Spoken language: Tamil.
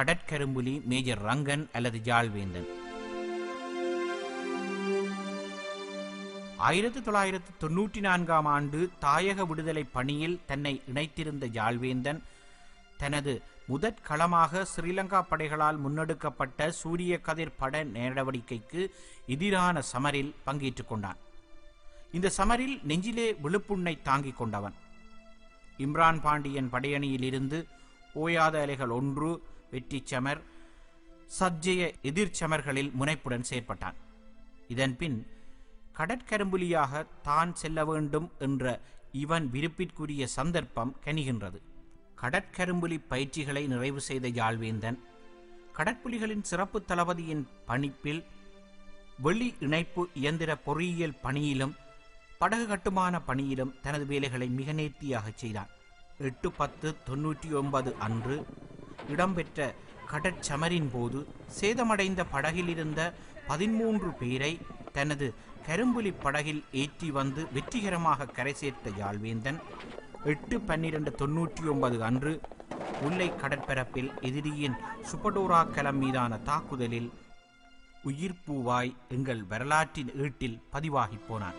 கடற்கரும்புலி மேஜர் ரங்கன் அல்லது ஜாழ்வேந்தன் ஆயிரத்தி தொள்ளாயிரத்து தொன்னூற்றி நான்காம் ஆண்டு தாயக விடுதலை பணியில் தன்னை இணைத்திருந்த ஜாழ்வேந்தன் தனது முதற் களமாக ஸ்ரீலங்கா படைகளால் முன்னெடுக்கப்பட்ட சூரிய கதிர் பட நடவடிக்கைக்கு எதிரான சமரில் பங்கேற்றுக் கொண்டான். இந்த சமரில் நெஞ்சிலே விழுப்புண்ணை தாங்கிக் கொண்டவன். இம்ரான் பாண்டியன் படையணியிலிருந்து ஓயாத அலைகள் ஒன்று வெற்றி சமர் சஜ்ஜய எதிர்ச்சமர்களில் முனைப்புடன் செயற்பட்டான். இதன்பின் கடற்கரும்புலியாக தான் செல்ல வேண்டும் என்ற இவன் விருப்பிற்குரிய சந்தர்ப்பம் கனிகின்றது. கடற்கரும்புலி பயிற்சிகளை நிறைவு செய்த யாழ்வேந்தன் கடற்புலிகளின் சிறப்பு தளபதியின் பணிப்பில் வெளி இணைப்பு இயந்திர பொறியியல் பணியிலும் படகு கட்டுமான பணியிலும் தனது வேலைகளை மிக நேர்த்தியாக செய்தான். எட்டு பத்து தொன்னூற்றி ஒன்பது அன்று இடம்பெற்ற கடற்சமரின் போது சேதமடைந்த படகில் இருந்த பதிமூன்று பேரை தனது கரும்புலி படகில் ஏற்றி வந்து வெற்றிகரமாக கரை சேர்த்த யாழ்வேந்தன் எட்டு பன்னிரண்டு தொன்னூற்றி ஒன்பது அன்று முல்லை கடற்பரப்பில் எதிரியின் சுப்படோரா கலம் மீதான தாக்குதலில் உயிர்ப்பூவாய் எங்கள் வரலாற்றின் ஈட்டில் பதிவாகிப் போனான்.